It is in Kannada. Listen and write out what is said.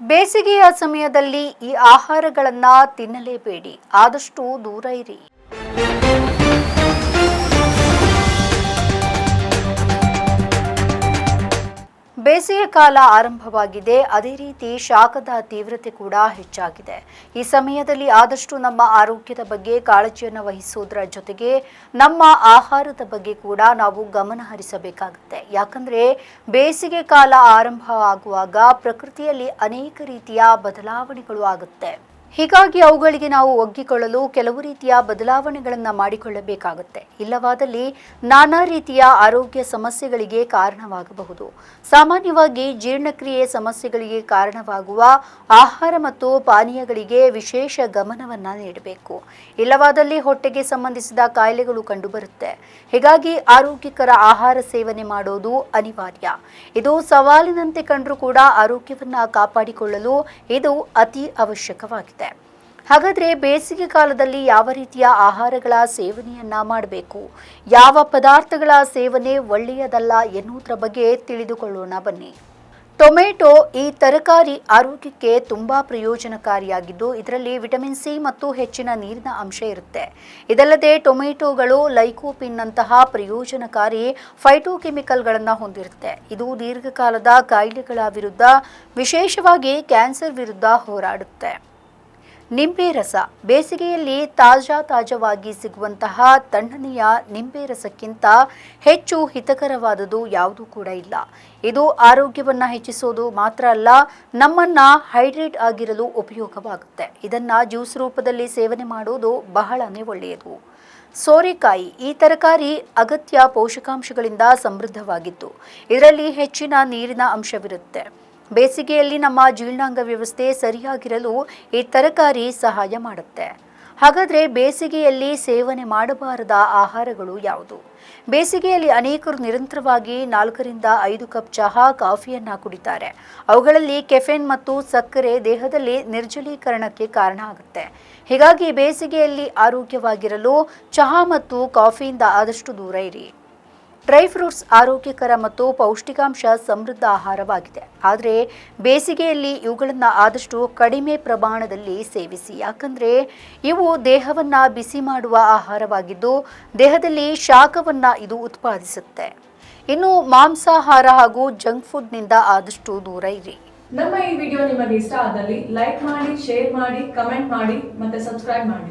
ಬೇಸಿಗೆಯ ಸಮಯದಲ್ಲಿ ಈ ಆಹಾರಗಳನ್ನು ತಿನ್ನಲೇಬೇಡಿ. ಆದಷ್ಟು ದೂರ ಇರಿ. ಬೇಸಿಗೆ ಕಾಲ ಆರಂಭವಾಗಿದೆ. ಅದೇ ರೀತಿ ಶಾಖದ ತೀವ್ರತೆ ಕೂಡ ಹೆಚ್ಚಾಗಿದೆ. ಈ ಸಮಯದಲ್ಲಿ ಆದಷ್ಟು ನಮ್ಮ ಆರೋಗ್ಯದ ಬಗ್ಗೆ ಕಾಳಜಿಯನ್ನು ವಹಿಸುವುದರ ಜೊತೆಗೆ ನಮ್ಮ ಆಹಾರದ ಬಗ್ಗೆ ಕೂಡ ನಾವು ಗಮನ ಹರಿಸಬೇಕಾಗುತ್ತೆ. ಯಾಕಂದ್ರೆ ಬೇಸಿಗೆ ಕಾಲ ಆರಂಭವಾಗುವಾಗ ಪ್ರಕೃತಿಯಲ್ಲಿ ಅನೇಕ ರೀತಿಯ ಬದಲಾವಣೆಗಳು ಆಗುತ್ತೆ. ಹೀಗಾಗಿ ಅವುಗಳಿಗೆ ನಾವು ಒಗ್ಗಿಕೊಳ್ಳಲು ಕೆಲವು ರೀತಿಯ ಬದಲಾವಣೆಗಳನ್ನು ಮಾಡಿಕೊಳ್ಳಬೇಕಾಗುತ್ತೆ. ಇಲ್ಲವಾದಲ್ಲಿ ನಾನಾ ರೀತಿಯ ಆರೋಗ್ಯ ಸಮಸ್ಯೆಗಳಿಗೆ ಕಾರಣವಾಗಬಹುದು. ಸಾಮಾನ್ಯವಾಗಿ ಜೀರ್ಣಕ್ರಿಯೆ ಸಮಸ್ಯೆಗಳಿಗೆ ಕಾರಣವಾಗುವ ಆಹಾರ ಮತ್ತು ಪಾನೀಯಗಳಿಗೆ ವಿಶೇಷ ಗಮನವನ್ನು ನೀಡಬೇಕು. ಇಲ್ಲವಾದಲ್ಲಿ ಹೊಟ್ಟೆಗೆ ಸಂಬಂಧಿಸಿದ ಕಾಯಿಲೆಗಳು ಕಂಡುಬರುತ್ತೆ. ಹೀಗಾಗಿ ಆರೋಗ್ಯಕರ ಆಹಾರ ಸೇವನೆ ಮಾಡೋದು ಅನಿವಾರ್ಯ. ಇದು ಸವಾಲಿನಂತೆ ಕಂಡರೂ ಕೂಡ ಆರೋಗ್ಯವನ್ನು ಕಾಪಾಡಿಕೊಳ್ಳಲು ಇದು ಅತಿ ಅವಶ್ಯಕವಾಗಿದೆ. ಹಾಗಾದರೆ ಬೇಸಿಗೆ ಕಾಲದಲ್ಲಿ ಯಾವ ರೀತಿಯ ಆಹಾರಗಳ ಸೇವನೆಯನ್ನ ಮಾಡಬೇಕು? ಯಾವ ಪದಾರ್ಥಗಳ ಸೇವನೆ ಒಳ್ಳೆಯದಲ್ಲ ಎನ್ನುವುದರ ಬಗ್ಗೆ ತಿಳಿದುಕೊಳ್ಳೋಣ ಬನ್ನಿ. ಟೊಮೆಟೊ ಈ ತರಕಾರಿ ಆರೋಗ್ಯಕ್ಕೆ ತುಂಬ ಪ್ರಯೋಜನಕಾರಿಯಾಗಿದ್ದು, ಇದರಲ್ಲಿ ವಿಟಮಿನ್ ಸಿ ಮತ್ತು ಹೆಚ್ಚಿನ ನೀರಿನ ಅಂಶ ಇರುತ್ತೆ. ಇದಲ್ಲದೆ ಟೊಮೆಟೊಗಳು ಲೈಕೋಪಿನ್ನಂತಹ ಪ್ರಯೋಜನಕಾರಿ ಫೈಟೋಕೆಮಿಕಲ್ಗಳನ್ನು ಹೊಂದಿರುತ್ತೆ. ಇದು ದೀರ್ಘಕಾಲದ ಕಾಯಿಲೆಗಳ ವಿರುದ್ಧ, ವಿಶೇಷವಾಗಿ ಕ್ಯಾನ್ಸರ್ ವಿರುದ್ಧ ಹೋರಾಡುತ್ತೆ. ನಿಂಬೆ ರಸ. ಬೇಸಿಗೆಯಲ್ಲಿ ತಾಜಾ ತಾಜಾವಾಗಿ ಸಿಗುವಂತಹ ತಣ್ಣನೆಯ ನಿಂಬೆ ರಸಕ್ಕಿಂತ ಹೆಚ್ಚು ಹಿತಕರವಾದದ್ದು ಯಾವುದೂ ಕೂಡ ಇಲ್ಲ. ಇದು ಆರೋಗ್ಯವನ್ನು ಹೆಚ್ಚಿಸೋದು ಮಾತ್ರ ಅಲ್ಲ, ನಮ್ಮನ್ನ ಹೈಡ್ರೇಟ್ ಆಗಿರಲು ಉಪಯೋಗವಾಗುತ್ತೆ. ಇದನ್ನ ಜ್ಯೂಸ್ ರೂಪದಲ್ಲಿ ಸೇವನೆ ಮಾಡುವುದು ಬಹಳನೇ ಒಳ್ಳೆಯದು. ಸೋರೆಕಾಯಿ ಈ ತರಕಾರಿ ಅಗತ್ಯ ಪೋಷಕಾಂಶಗಳಿಂದ ಸಮೃದ್ಧವಾಗಿದ್ದು, ಇದರಲ್ಲಿ ಹೆಚ್ಚಿನ ನೀರಿನ ಅಂಶವಿರುತ್ತೆ. ಬೇಸಿಗೆಯಲ್ಲಿ ನಮ್ಮ ಜೀರ್ಣಾಂಗ ವ್ಯವಸ್ಥೆ ಸರಿಯಾಗಿರಲು ಈ ತರಕಾರಿ ಸಹಾಯ ಮಾಡುತ್ತೆ. ಹಾಗಾದರೆ ಬೇಸಿಗೆಯಲ್ಲಿ ಸೇವನೆ ಮಾಡಬಾರದ ಆಹಾರಗಳು ಯಾವುದು? ಬೇಸಿಗೆಯಲ್ಲಿ ಅನೇಕರು ನಿರಂತರವಾಗಿ ನಾಲ್ಕರಿಂದ ಐದು ಕಪ್ ಚಹಾ, ಕಾಫಿಯನ್ನು ಕುಡಿತಾರೆ. ಅವುಗಳಲ್ಲಿ ಕೆಫೆನ್ ಮತ್ತು ಸಕ್ಕರೆ ದೇಹದಲ್ಲಿ ನಿರ್ಜಲೀಕರಣಕ್ಕೆ ಕಾರಣ ಆಗುತ್ತೆ. ಹೀಗಾಗಿ ಬೇಸಿಗೆಯಲ್ಲಿ ಆರೋಗ್ಯವಾಗಿರಲು ಚಹಾ ಮತ್ತು ಕಾಫಿಯಿಂದ ಆದಷ್ಟು ದೂರ ಇರಿ. ಡ್ರೈ ಫ್ರೂಟ್ಸ್ ಆರೋಗ್ಯಕರ ಮತ್ತು ಪೌಷ್ಟಿಕಾಂಶ ಸಮೃದ್ಧ ಆಹಾರವಾಗಿದೆ. ಆದರೆ ಬೇಸಿಗೆಯಲ್ಲಿ ಇವುಗಳನ್ನು ಆದಷ್ಟು ಕಡಿಮೆ ಪ್ರಮಾಣದಲ್ಲಿ ಸೇವಿಸಿ. ಯಾಕಂದರೆ ಇವು ದೇಹವನ್ನು ಬಿಸಿ ಮಾಡುವ ಆಹಾರವಾಗಿದ್ದು ದೇಹದಲ್ಲಿ ಶಾಖವನ್ನು ಇದು ಉತ್ಪಾದಿಸುತ್ತೆ. ಇನ್ನು ಮಾಂಸಾಹಾರ ಹಾಗೂ ಜಂಕ್ ಫುಡ್ನಿಂದ ಆದಷ್ಟು ದೂರ ಇರಿ. ನಮ್ಮ ಈ ವಿಡಿಯೋ ನಿಮಗೆ ಇಷ್ಟ ಆದಲ್ಲಿ ಲೈಕ್ ಮಾಡಿ, ಶೇರ್ ಮಾಡಿ, ಕಮೆಂಟ್ ಮಾಡಿ ಮತ್ತೆ ಸಬ್ಸ್ಕ್ರೈಬ್ ಮಾಡಿ.